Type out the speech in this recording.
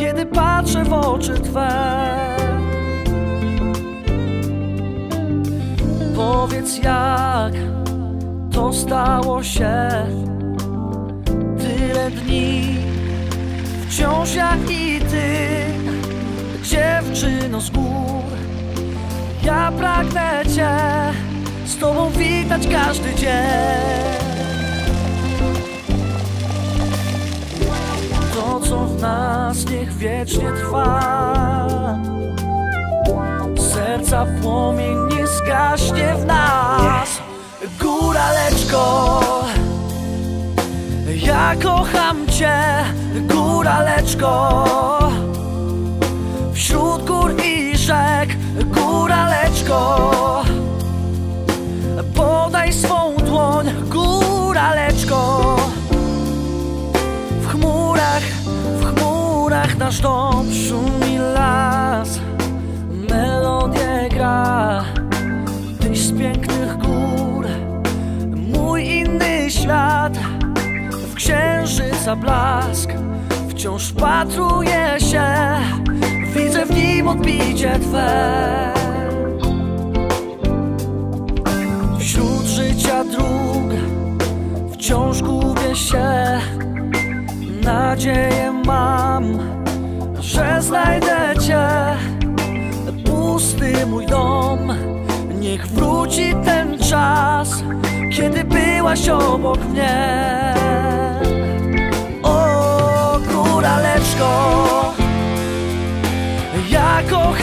Kiedy patrzę w oczy Twe Powiedz jak to stało się. Tyle dni Wciąż jak i ty, dziewczyno z gór. Ja pragnę cię z tobą witać każdy dzień. To co w nas niech wiecznie trwa. Serca płomień zgaśnie w nas. Góraleczko ja kocham cię, góraleczko Wśród gór i rzek, góraleczko świat. W księżyca blask Wciąż patruję się. Widzę w nim odbicie Twe. Wśród życia dróg Wciąż gubię się. Nadzieję mam Że znajdę Cię. Pusty mój dom Niech wróci ten czas Kiedy byłaś obok mnie. O góraleczko Ja kocham